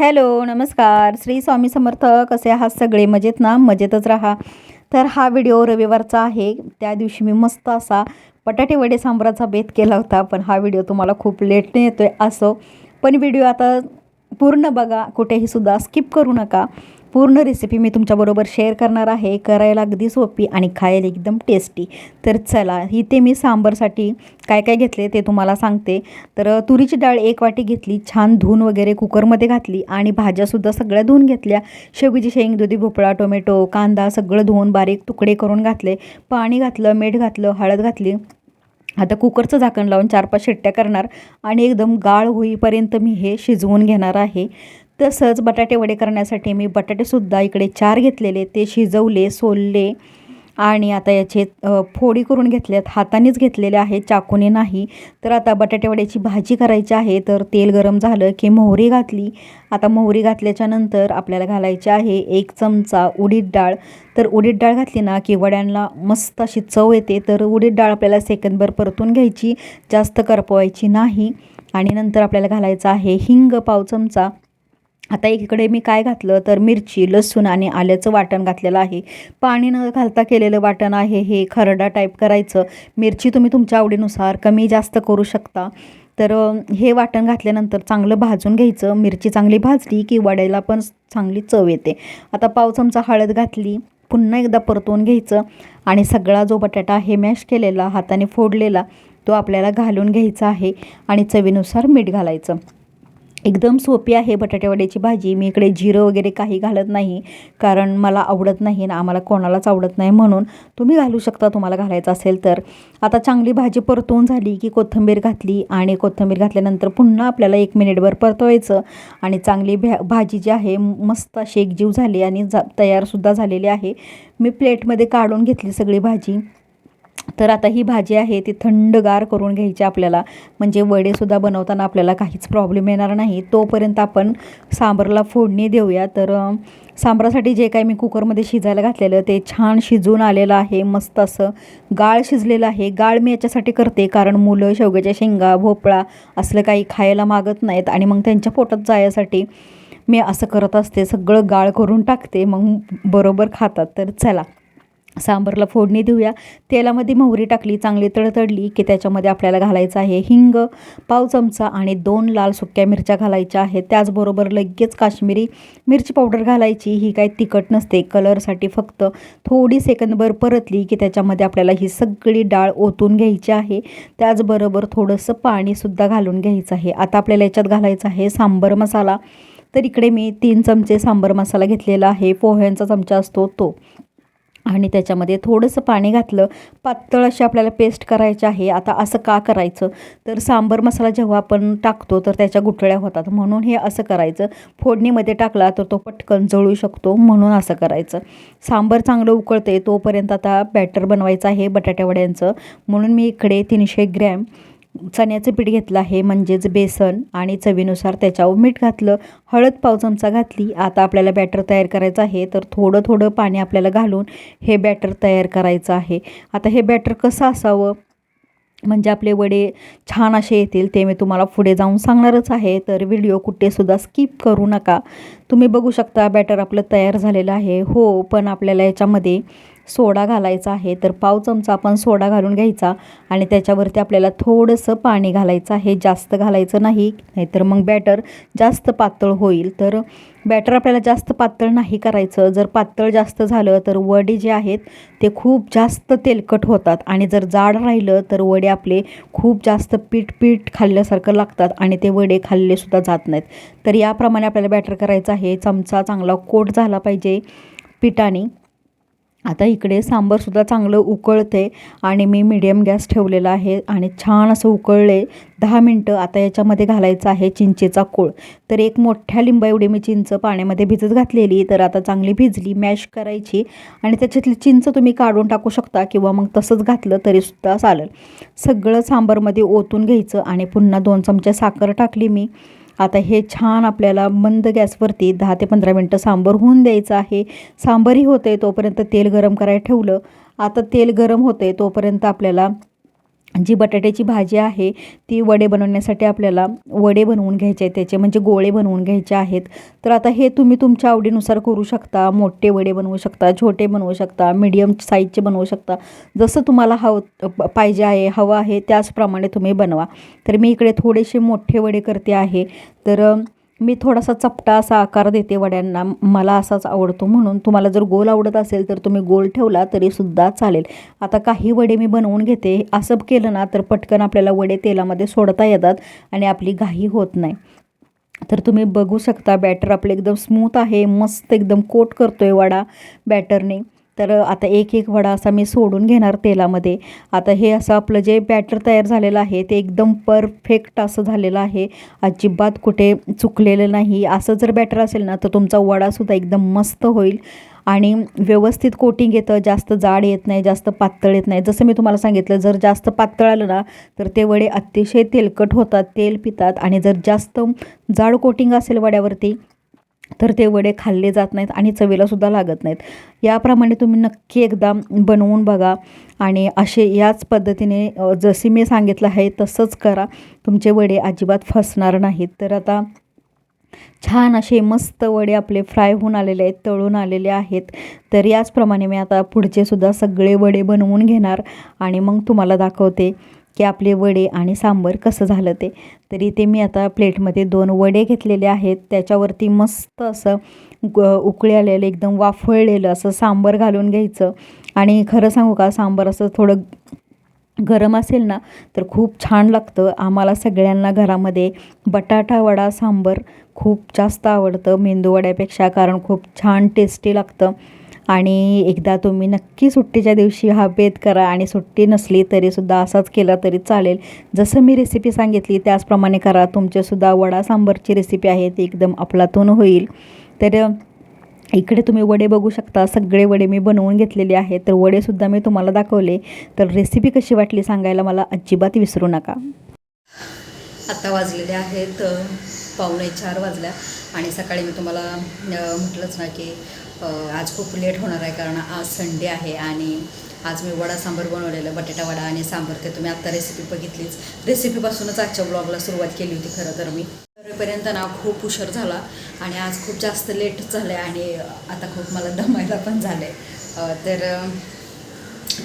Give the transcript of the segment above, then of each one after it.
Hello नमस्कार. श्री स्वामी समर्थ कसे आहात सगळे? मजेत ना? मजेतच राहा. तर हा व्हिडिओ रविवारचा आहे. त्या दिवशी मी मस्त असा बटाटे वडे सांबराचा बेत केला होता पण हा व्हिडिओ तुम्हाला खूप लेटने येतो आहे असो. पण व्हिडिओ आता पूर्ण बघा. कुठेही सुद्धा स्किप करू नका. पूर्ण रेसिपी मी तुमच्याबरोबर शेअर करणार आहे. करायला अगदी सोपी आणि खायला एकदम टेस्टी तर चला इथे मी सांबारसाठी काय काय घेतले ते तुम्हाला सांगते. तर तुरीची डाळ एक वाटी घेतली छान धुवून वगैरे कुकरमध्ये घातली आणि भाज्यासुद्धा सगळ्या धुवून घेतल्या. शेवगीची शेंग दुधी भोपळा टोमॅटो कांदा सगळं धुवून बारीक तुकडे करून घातले. पाणी घातलं मीठ घातलं हळद घातली. आता कुकरचं झाकण लावून चार पाच शिट्ट्या करणार आणि एकदम गाळ होईपर्यंत मी हे शिजवून घेणार आहे. तसंच बटाटे वडे करण्यासाठी मी बटाटेसुद्धा इकडे चार घेतलेले ते शिजवले सोलले आणि आता याचे फोडी करून घेतल्यात. हातानेच घेतलेले आहेत चाकूने नाही. तर आता बटाटेवड्याची भाजी करायची आहे तर तेल गरम झालं की मोहरी घातली. आता मोहरी घातल्याच्या नंतर आपल्याला घालायची आहे एक चमचा उडीद डाळ. तर उडीद डाळ घातली ना की वड्यांना मस्त अशी चव येते तर उडीद डाळ आपल्याला सेकंदभर परतून घ्यायची जास्त करपवायची नाही. आणि नंतर आपल्याला घालायचं आहे हिंग पाव चमचा. आता एकीकडे मी काय घातलं तर मिरची लसूण आणि आल्याचं वाटण घातलेलं आहे. पाणी न घालता केलेलं वाटण आहे हे खरडा टाईप करायचं. मिरची तुम्ही तुमच्या आवडीनुसार कमी जास्त करू शकता. तर हे वाटण घातल्यानंतर चांगलं भाजून घ्यायचं. मिरची चांगली भाजली की वड्याला पण चांगली चव येते. आता पाव चमचा हळद घातली पुन्हा एकदा परतवून घ्यायचं आणि सगळा जो बटाटा आहे मॅश केलेला हाताने फोडलेला तो आपल्याला घालून घ्यायचा आहे आणि चवीनुसार मीठ घालायचं. एकदम सोपी आहे बटाटेवड्याची भाजी. मी इकडे जिरं वगैरे काही घालत नाही कारण मला आवडत नाही ना आम्हाला कोणालाच आवडत नाही म्हणून तुम्ही घालू शकता तुम्हाला घालायचं असेल तर. आता चांगली भाजी परतवून झाली की कोथिंबीर घातली आणि कोथिंबीर घातल्यानंतर पुन्हा आपल्याला एक मिनिटभर परतवायचं आणि चांगली भ्या भाजी जी आहे मस्त अशी एकजीव झाली आणि जा तयारसुद्धा झालेली आहे. मी प्लेटमध्ये काढून घेतली सगळी भाजी. तर आता ही भाजी आहे ती थंडगार करून घ्यायची आपल्याला. म्हणजे वडेसुद्धा बनवताना आपल्याला काहीच प्रॉब्लेम येणार नाही. तोपर्यंत आपण सांबरला फोडणी देऊया. तर सांबरासाठी जे काही मी कुकरमध्ये शिजायला घातलेलं ते छान शिजून आलेलं आहे. मस्त असं गाळ शिजलेलं आहे. गाळ मी याच्यासाठी करते कारण मुलं शेवग्याच्या शेंगा भोपळा असलं काही खायला मागत नाहीत. आणि मग त्यांच्या पोटात जायसाठी मी असं करत असते. सगळं गाळ करून टाकते. मग बरोबर खातात. तर चला. सांबरला फोडणी देऊया. तेलामध्ये मोहरी टाकली चांगली तडतडली की त्याच्यामध्ये आपल्याला घालायचं आहे हिंग पाव चमचा आणि दोन लाल सुक्या मिरच्या घालायच्या आहेत. त्याचबरोबर लगेच काश्मीरी मिरची पावडर घालायची. ही काही तिखट नसते. कलरसाठी फक्त थोडी सेकंदभर परतली की त्याच्यामध्ये आपल्याला ही सगळी डाळ ओतून घ्यायची आहे. त्याचबरोबर थोडंसं पाणीसुद्धा घालून घ्यायचं आहे. आता आपल्याला याच्यात घालायचं आहे सांबर मसाला. तर इकडे मी तीन चमचे सांबर मसाला घेतलेला आहे. पोह्यांचा चमचा असतो तो. आणि त्याच्यामध्ये थोडंसं पाणी घातलं. पातळ अशी आपल्याला पेस्ट करायची आहे. आता असं का करायचं? तर सांबर मसाला जेव्हा आपण टाकतो तर त्याच्या गुठळ्या होतात. म्हणून हे असं करायचं. फोडणीमध्ये टाकला तर तो पटकन जळू शकतो. म्हणून असं करायचं. सांबर चांगलं उकळते तोपर्यंत आता बॅटर बनवायचं आहे बटाट्यावड्यांचं. म्हणून मी इकडे तीनशे ग्रॅम चण्याचं पीठ घेतलं आहे म्हणजेच बेसन आणि चवीनुसार त्याच्यावर मीठ घातलं. हळद पाव चमचा घातली. आता आपल्याला बॅटर तयार करायचं आहे. तर थोडं थोडं पाणी आपल्याला घालून हे बॅटर तयार करायचं आहे. आता हे बॅटर कसं असावं? म्हणजे आपले वडे छान असे येतील ते मी तुम्हाला पुढे जाऊन सांगणारच आहे. तर व्हिडिओ कुठेसुद्धा स्किप करू नका. तुम्ही बघू शकता बॅटर आपलं तयार झालेलं आहे. हो पण आपल्याला याच्यामध्ये सोडा घालायचा आहे. तर पाव चमचा आपण सोडा घालून घ्यायचा आणि त्याच्यावरती आपल्याला थोडंसं पाणी घालायचं आहे. जास्त घालायचं नाही नाहीतर मग बॅटर जास्त पातळ होईल. तर बॅटर आपल्याला जास्त पातळ नाही करायचं. जर पातळ जास्त झालं तर वडे जे आहेत ते खूप जास्त तेलकट होतात आणि जर जाड राहिलं तर वडे आपले खूप जास्त पीठ पीठ खाल्ल्यासारखं लागतात आणि ते वडे खाल्लेसुद्धा जात नाहीत. तर याप्रमाणे आपल्याला बॅटर करायचं आहे. चमचा चांगला कोट झाला पाहिजे पिठाने. आता इकडे सांबरसुद्धा चांगलं उकळते आणि मी मीडियम गॅस ठेवलेला आहे आणि छान असं उकळले. दहा मिनटं आता याच्यामध्ये घालायचं आहे चिंचेचा कोळ. तर एक मोठ्या लिंबा एवढी मी चिंच पाण्यामध्ये भिजत घातलेली तर आता चांगली भिजली मॅश करायची आणि त्याच्यातली चिंच तुम्ही काढून टाकू शकता किंवा मग तसंच घातलं तरीसुद्धा चालेल. सगळं सांबरमध्ये ओतून घ्यायचं आणि पुन्हा दोन चमचे साखर टाकली मी. आता हे छान आपल्याला मंद गॅसवरती दहा ते पंधरा मिनटं सांबर होऊन द्यायचं आहे. सांबरही होते तोपर्यंत तेल गरम करायला ठेवलं. आता तेल गरम होते तोपर्यंत आपल्याला जी बटाट्याची भाजी आहे ती वडे बनवण्यासाठी आपल्याला वडे बनवून घ्यायचे आहेत त्याचे म्हणजे गोळे बनवून घ्यायचे आहेत. तर आता हे तुम्ही तुमच्या आवडीनुसार करू शकता मोठे वडे बनवू शकता छोटे बनवू शकता मीडियम साईजचे बनवू शकता. जसं तुम्हाला हवं प- पाहिजे आहे हवं आहे त्याचप्रमाणे तुम्ही बनवा. तर मी इकडे थोडेसे मोठे वडे करते आहे. तर मी थोडासा चपटा असा आकार देते वड्यांना. मला असाच आवडतो म्हणून. तुम्हाला जर गोल आवडत असेल तर तुम्ही गोल ठेवला तरीसुद्धा चालेल. आता काही वडे मी बनवून घेते. असं केलं ना तर पटकन आपल्याला वडे तेलामध्ये सोडता येतात आणि आपली घाई होत नाही. तर तुम्ही बघू शकता बॅटर आपलं एकदम स्मूथ आहे. मस्त एकदम कोट करतो आहे वडा बॅटरने. तर आता एक एक वडा असा मी सोडून घेणार तेलामध्ये. आता हे असं आपलं जे बॅटर तयार झालेलं आहे ते एकदम परफेक्ट असं झालेलं आहे. अजिबात कुठे चुकलेलं नाही. असं जर बॅटर असेल ना तर तुमचा वडासुद्धा एकदम मस्त होईल. आणि व्यवस्थित कोटिंग येतं जास्त जाड येत नाही जास्त पातळ येत नाही. जसं मी तुम्हाला सांगितलं जर जास्त पातळ आलं ना तर ते वडे अतिशय तेलकट होतात तेल पितात. आणि जर जास्त जाड कोटिंग असेल वड्यावरती तर ते वडे खाल्ले जात नाहीत आणि चवीलासुद्धा लागत नाहीत. याप्रमाणे तुम्ही नक्की एकदा बनवून बघा आणि असे याच पद्धतीने जशी जसे मी सांगितलं आहे तसंच करा. तुमचे वडे अजिबात फसणार नाहीत. तर आता छान असे मस्त वडे आपले फ्राय होऊन आलेले आहेत तळून आलेले आहेत. तर याचप्रमाणे मी आता पुढचे सुद्धा सगळे वडे बनवून घेणार आणि मग तुम्हाला दाखवते. की आपले वडे आणि सांबर कसं झालं ते. तर इथे मी आता प्लेटमध्ये दोन वडे घेतलेले आहेत. त्याच्यावरती मस्त असं ग उकळी आलेलं एकदम वाफळलेलं असं सांबर घालून घ्यायचं. आणि खरं सांगू का सांबर असं थोडं गरम असेल ना तर खूप छान लागतं. आम्हाला सगळ्यांना घरामध्ये बटाटा वडा सांबर खूप जास्त आवडतं. मेंदू वड्यापेक्षा कारण खूप छान टेस्टी लागतं. आणि एकदा तुम्ही नक्की सुट्टीच्या दिवशी हा बेत करा आणि सुट्टी नसली तरीसुद्धा असाच केला तरी चालेल. जसं मी रेसिपी सांगितली त्याचप्रमाणे करा. तुमच्यासुद्धा वडा सांबरची रेसिपी आहे ती एकदम अफलातून होईल. तर इकडे तुम्ही वडे बघू शकता. सगळे वडे मी बनवून घेतलेले आहेत. तर वडेसुद्धा मी तुम्हाला दाखवले. तर रेसिपी कशी वाटली सांगायला मला अजिबात विसरू नका. आता वाजलेले आहेत पावणे चार वाजल्या आणि सकाळी मी तुम्हाला म्हटलंच ना की आज खूप लेट होणार आहे कारण आज संडे आहे आणि आज मी वडा सांबार बनवलेलं बटाटा वडा आणि सांबार. ते तुम्ही आत्ता रेसिपी बघितलीच. रेसिपीपासूनच आजच्या ब्लॉगला सुरुवात केली होती खरं तर मी. पर्यंत ना खूप उशीर झाला आणि आज खूप जास्त लेट झालं आहे आणि आता खूप मला दमायला पण झालं आहे तर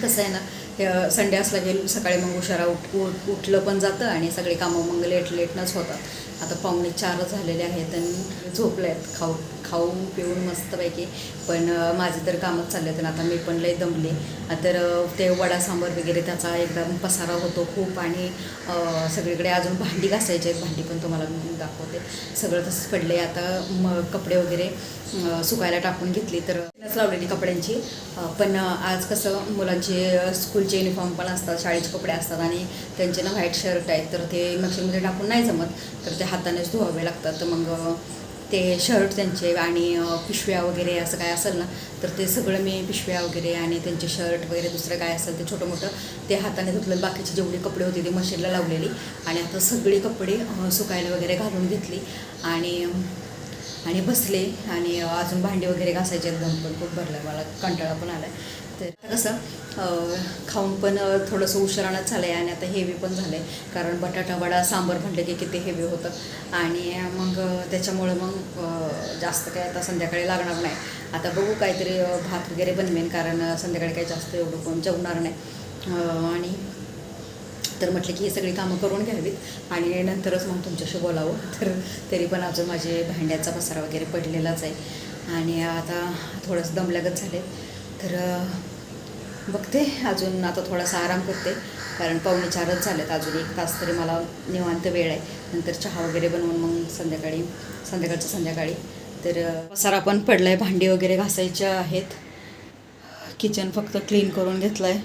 कसं आहे ना हे संडे असला की सकाळी मग उशारा उठ उठ उठलं पण जातं आणि सगळे कामं मग लेट लेटनंच होतात. आता पाहुणे चार झालेले आहेत आणि झोपले आहेत. खाऊ खाऊन पिऊन मस्तपैकी. पण माझे तर कामच चालले आहेत आता मी पण लई दमले. तर ते वडा सांबर वगैरे त्याचा एकदम पसारा होतो खूप आणि सगळीकडे अजून भांडी घासायची आहेत. भांडी पण तुम्हाला मी दाखवते. सगळं तसंच पडले आता म कपडे वगैरे सुकायला टाकून घेतली तर लावलेली कपड्यांची. पण आज कसं मुलांचे स्कूल स्कूलचे युनिफॉर्म पण असतात शाळेचे कपडे असतात आणि त्यांचे ना व्हाईट शर्ट आहेत तर ते मशीनमध्ये टाकून नाही जमत. तर ते हातानेच धुवावे लागतात. तर मग ते शर्ट त्यांचे आणि पिशव्या वगैरे असं काय असेल ना तर ते सगळं मी पिशव्या वगैरे आणि त्यांचे शर्ट वगैरे दुसरं काय असेल ते छोटं मोठं ते हाताने धुतलं. बाकीचे जेवढे कपडे होते ते मशीनला लावलेली. आणि आता सगळी कपडे सुकायला वगैरे घालून घेतली. आणि आणि बसले. आणि अजून भांडी वगैरे घासायचे. एकदम दम पण खूप भरलं. मला कंटाळा पण आला तर कसं खाऊन पण थोडंसं उशिरानंच झालं आहे आणि आता हेवी पण झालं आहे कारण बटाटा वडा सांबर म्हटलं की किती हेवी होतं. आणि मग त्याच्यामुळं मग जास्त काय आता संध्याकाळी लागणार नाही. आता बघू काहीतरी भात वगैरे बनवेन कारण संध्याकाळी काही जास्त एवढं कोण जेवणार नाही. आणि तर म्हटलं की ही सगळी कामं करून घ्यावीत. आणि नंतरच मग तुमच्याशी बोलावं. तर तरी पण अजून माझे भांड्याचा पसारा वगैरे पडलेलाच आहे. आणि आता थोडंसं दमल्यागत झाले. तर बघते अजून आता थोडासा आराम करते. कारण पावणे चारच झालेत अजून एक तास तरी मला निवांत वेळ आहे. नंतर चहा वगैरे बनवून मग संध्याकाळी संध्याकाळचं संध्याकाळी. तर पसारा पण पडला आहे भांडी वगैरे घासायच्या आहेत. किचन फक्त क्लीन करून घेतलं आहे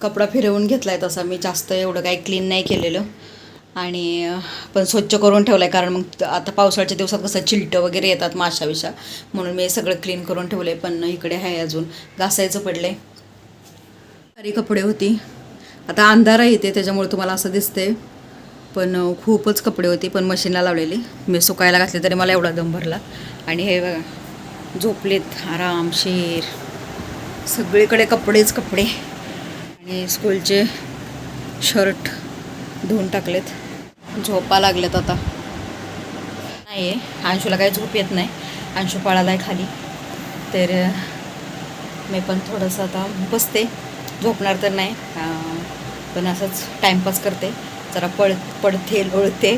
कपडा फिरवून घेतला आहे तसा मी जास्त एवढं काही क्लीन नाही केलेलं. आणि पण स्वच्छ करून ठेवलं आहे कारण मग त- आता पावसाळ्याच्या दिवसात कसं चिलटं वगैरे येतात माशा विशा म्हणून मी सगळं क्लीन करून ठेवलं आहे पण इकडे आहे अजून. घासायचं पडलं आहे सारी कपडे होती. आता अंधार येते त्याच्यामुळे तुम्हाला असं दिसते पण खूपच कपडे होते. पण मशीनला लावलेली. मी सुकायला घातले तरी मला एवढा दम भरला. आणि हे बघा झोपलेत. आरामशीर सगळीकडे कपडेच कपडे. आणि स्कूलचे शर्ट धुवून टाकलेत. झोपा लागलेत आता. नाही आहे अंशूला काही झोप येत नाही. अंशू पळाला आहे खाली. तर मी पण थोडंसं आता बसते. झोपणार तर नाही. पण असंच टाईमपास करते. जरा पळ पडते ओळते.